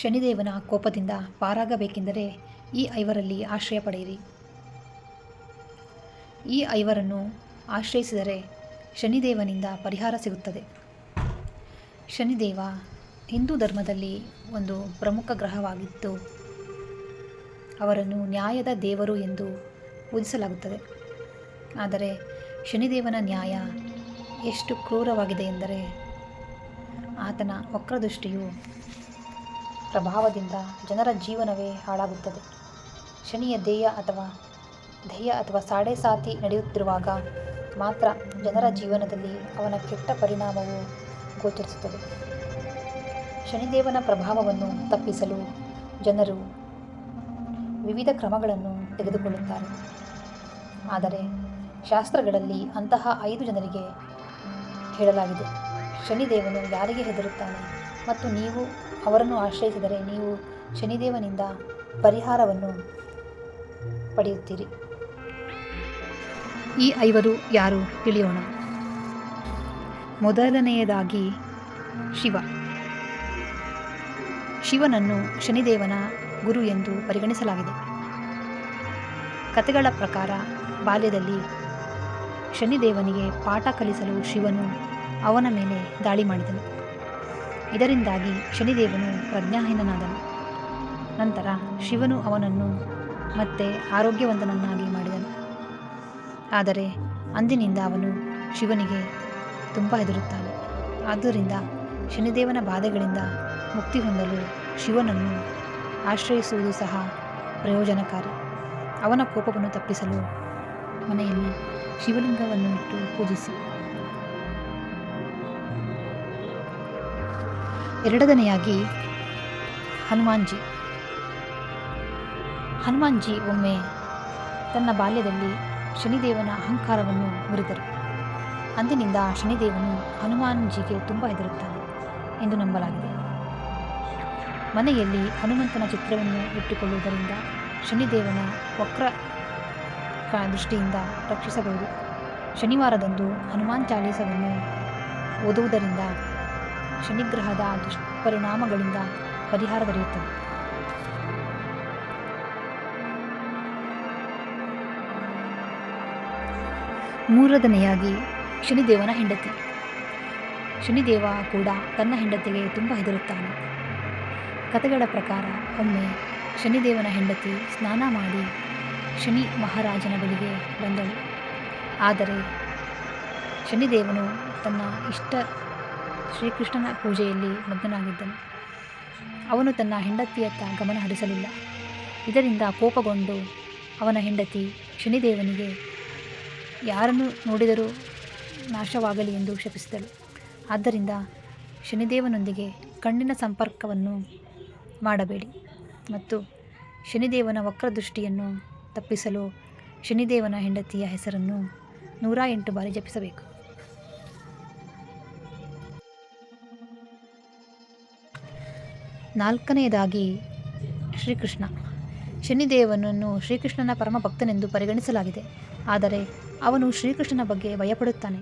ಶನಿದೇವನ ಕೋಪದಿಂದ ಪಾರಾಗಬೇಕೆಂದರೆ ಈ ಐವರಲ್ಲಿ ಆಶ್ರಯ ಪಡೆಯಿರಿ. ಈ ಐವರನ್ನು ಆಶ್ರಯಿಸಿದರೆ ಶನಿದೇವನಿಂದ ಪರಿಹಾರ ಸಿಗುತ್ತದೆ. ಶನಿದೇವ ಹಿಂದೂ ಧರ್ಮದಲ್ಲಿ ಒಂದು ಪ್ರಮುಖ ಗ್ರಹವಾಗಿದ್ದು ಅವರನ್ನು ನ್ಯಾಯದ ದೇವರು ಎಂದು ಪೂಜಿಸಲಾಗುತ್ತದೆ. ಆದರೆ ಶನಿದೇವನ ನ್ಯಾಯ ಎಷ್ಟು ಕ್ರೂರವಾಗಿದೆ ಎಂದರೆ ಆತನ ವಕ್ರದೃಷ್ಟಿಯು ಪ್ರಭಾವದಿಂದ ಜನರ ಜೀವನವೇ ಹಾಳಾಗುತ್ತದೆ. ಶನಿಯ ಧ್ಯೇಯ ಅಥವಾ ಧ್ಯೇಯ ಅಥವಾ ಸಾಡೆ ಸಾತಿ ನಡೆಯುತ್ತಿರುವಾಗ ಮಾತ್ರ ಜನರ ಜೀವನದಲ್ಲಿ ಅವನ ಕೆಟ್ಟ ಪರಿಣಾಮವು ಗೋಚರಿಸುತ್ತದೆ. ಶನಿದೇವನ ಪ್ರಭಾವವನ್ನು ತಪ್ಪಿಸಲು ಜನರು ವಿವಿಧ ಕ್ರಮಗಳನ್ನು ತೆಗೆದುಕೊಳ್ಳುತ್ತಾರೆ. ಆದರೆ ಶಾಸ್ತ್ರಗಳಲ್ಲಿ ಅಂತಹ ಐದು ಜನರಿಗೆ ಹೇಳಲಾಗಿದೆ. ಶನಿದೇವನು ಯಾರಿಗೆ ಹೆದರುತ್ತಾನೆ? ಮತ್ತು ನೀವು ಅವರನ್ನು ಆಶ್ರಯಿಸಿದರೆ ನೀವು ಶನಿದೇವನಿಂದ ಪರಿಹಾರವನ್ನು ಪಡೆಯುತ್ತೀರಿ. ಈ ಐವರು ಯಾರು ತಿಳಿಯೋಣ. ಮೊದಲನೆಯದಾಗಿ ಶಿವ. ಶಿವನನ್ನು ಶನಿದೇವನ ಗುರು ಎಂದು ಪರಿಗಣಿಸಲಾಗಿದೆ. ಕಥೆಗಳ ಪ್ರಕಾರ ಬಾಲ್ಯದಲ್ಲಿ ಶನಿದೇವನಿಗೆ ಪಾಠ ಕಲಿಸಲು ಶಿವನು ಅವನ ಮೇಲೆ ದಾಳಿ ಮಾಡಿದನು. ಇದರಿಂದಾಗಿ ಶನಿದೇವನು ಪ್ರಜ್ಞಾಹೀನನಾದನು. ನಂತರ ಶಿವನು ಅವನನ್ನು ಮತ್ತೆ ಆರೋಗ್ಯವಂತನನ್ನಾಗಿ ಮಾಡಿದನು. ಆದರೆ ಅಂದಿನಿಂದ ಅವನು ಶಿವನಿಗೆ ತುಂಬ ಹೆದರುತ್ತಾನೆ. ಆದ್ದರಿಂದ ಶನಿದೇವನ ಬಾಧೆಗಳಿಂದ ಮುಕ್ತಿ ಹೊಂದಲು ಶಿವನನ್ನು ಆಶ್ರಯಿಸುವುದು ಸಹ ಪ್ರಯೋಜನಕಾರಿ. ಅವನ ಕೋಪವನ್ನು ತಪ್ಪಿಸಲು ಮನೆಯಲ್ಲಿ ಶಿವಲಿಂಗವನ್ನು ಇಟ್ಟು ಪೂಜಿಸಿ. ಎರಡನೆಯಾಗಿ ಹನುಮಾನ್ಜಿ. ಹನುಮಾನ್ಜಿ ಒಮ್ಮೆ ತನ್ನ ಬಾಲ್ಯದಲ್ಲಿ ಶನಿದೇವನ ಅಹಂಕಾರವನ್ನು ಮುರಿದರು. ಅಂದಿನಿಂದ ಶನಿದೇವನು ಹನುಮಾನ್ಜಿಗೆ ತುಂಬ ಹೆದರುತ್ತಾನೆ ಎಂದು ನಂಬಲಾಗಿದೆ. ಮನೆಯಲ್ಲಿ ಹನುಮಂತನ ಚಿತ್ರವನ್ನು ಇಟ್ಟುಕೊಳ್ಳುವುದರಿಂದ ಶನಿದೇವನ ವಕ್ರ ದೃಷ್ಟಿಯಿಂದ ರಕ್ಷಿಸಬಹುದು. ಶನಿವಾರದಂದು ಹನುಮಾನ್ ಚಾಲೀಸವನ್ನು ಓದುವುದರಿಂದ ಶನಿಗ್ರಹದ ದುಷ್ಪರಿಣಾಮಗಳಿಂದ ಪರಿಹಾರ ದೊರೆಯುತ್ತದೆ. ಮೂರದನೆಯಾಗಿ ಶನಿದೇವನ ಹೆಂಡತಿ. ಶನಿದೇವ ಕೂಡ ತನ್ನ ಹೆಂಡತಿಗೆ ತುಂಬ ಹೆದರುತ್ತಾನೆ. ಕಥೆಗಳ ಪ್ರಕಾರ ಒಮ್ಮೆ ಶನಿದೇವನ ಹೆಂಡತಿ ಸ್ನಾನ ಮಾಡಿ ಶನಿ ಮಹಾರಾಜನ ಬಳಿಗೆ ಬಂದಳು. ಆದರೆ ಶನಿದೇವನು ತನ್ನ ಇಷ್ಟ ಶ್ರೀಕೃಷ್ಣನ ಪೂಜೆಯಲ್ಲಿ ಮಗ್ನನಾಗಿದ್ದನು. ಅವನು ತನ್ನ ಹೆಂಡತಿಯತ್ತ ಗಮನ ಹರಿಸಲಿಲ್ಲ. ಇದರಿಂದ ಕೋಪಗೊಂಡು ಅವನ ಹೆಂಡತಿ ಶನಿದೇವನಿಗೆ, ಯಾರನ್ನು ನೋಡಿದರೂ ನಾಶವಾಗಲಿ ಎಂದು ಶಪಿಸಿದಳು. ಆದ್ದರಿಂದ ಶನಿದೇವನೊಂದಿಗೆ ಕಣ್ಣಿನ ಸಂಪರ್ಕವನ್ನು ಮಾಡಬೇಡಿ ಮತ್ತು ಶನಿದೇವನ ವಕ್ರದೃಷ್ಟಿಯನ್ನು ತಪ್ಪಿಸಲು ಶನಿದೇವನ ಹೆಂಡತಿಯ ಹೆಸರನ್ನು ನೂರ ಎಂಟು ಬಾರಿ ಜಪಿಸಬೇಕು. ನಾಲ್ಕನೆಯದಾಗಿ ಶ್ರೀಕೃಷ್ಣ. ಶನಿದೇವನನ್ನು ಶ್ರೀಕೃಷ್ಣನ ಪರಮ ಭಕ್ತನೆಂದು ಪರಿಗಣಿಸಲಾಗಿದೆ. ಆದರೆ ಅವನು ಶ್ರೀಕೃಷ್ಣನ ಬಗ್ಗೆ ಭಯಪಡುತ್ತಾನೆ.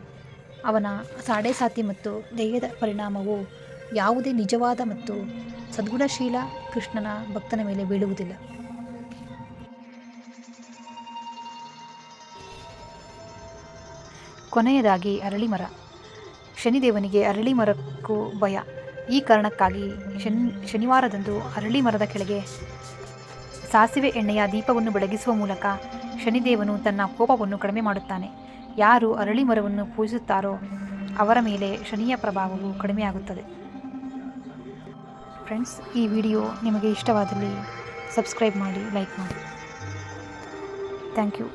ಅವನ ಸಾಡೆಸಾತಿ ಮತ್ತು ದೇಹದ ಪರಿಣಾಮವು ಯಾವುದೇ ನಿಜವಾದ ಮತ್ತು ಸದ್ಗುಣಶೀಲ ಕೃಷ್ಣನ ಭಕ್ತನ ಮೇಲೆ ಬೀಳುವುದಿಲ್ಲ. ಕೊನೆಯದಾಗಿ ಅರಳಿಮರ. ಶನಿದೇವನಿಗೆ ಅರಳಿಮರಕ್ಕೂ ಭಯ. ಈ ಕಾರಣಕ್ಕಾಗಿ ಶನಿ, ಶನಿವಾರದಂದು ಅರಳಿ ಮರದ ಕೆಳಗೆ ಸಾಸಿವೆ ಎಣ್ಣೆಯ ದೀಪವನ್ನು ಬೆಳಗಿಸುವ ಮೂಲಕ ಶನಿದೇವನು ತನ್ನ ಕೋಪವನ್ನು ಕಡಿಮೆ ಮಾಡುತ್ತಾನೆ. ಯಾರು ಅರಳಿ ಮರವನ್ನು ಪೂಜಿಸುತ್ತಾರೋ ಅವರ ಮೇಲೆ ಶನಿಯ ಪ್ರಭಾವವು ಕಡಿಮೆಯಾಗುತ್ತದೆ ಫ್ರೆಂಡ್ಸ್, ಈ ವಿಡಿಯೋ ನಿಮಗೆ ಇಷ್ಟವಾದಲ್ಲಿ ಸಬ್ಸ್ಕ್ರೈಬ್ ಮಾಡಿ, ಲೈಕ್ ಮಾಡಿ. Thank you.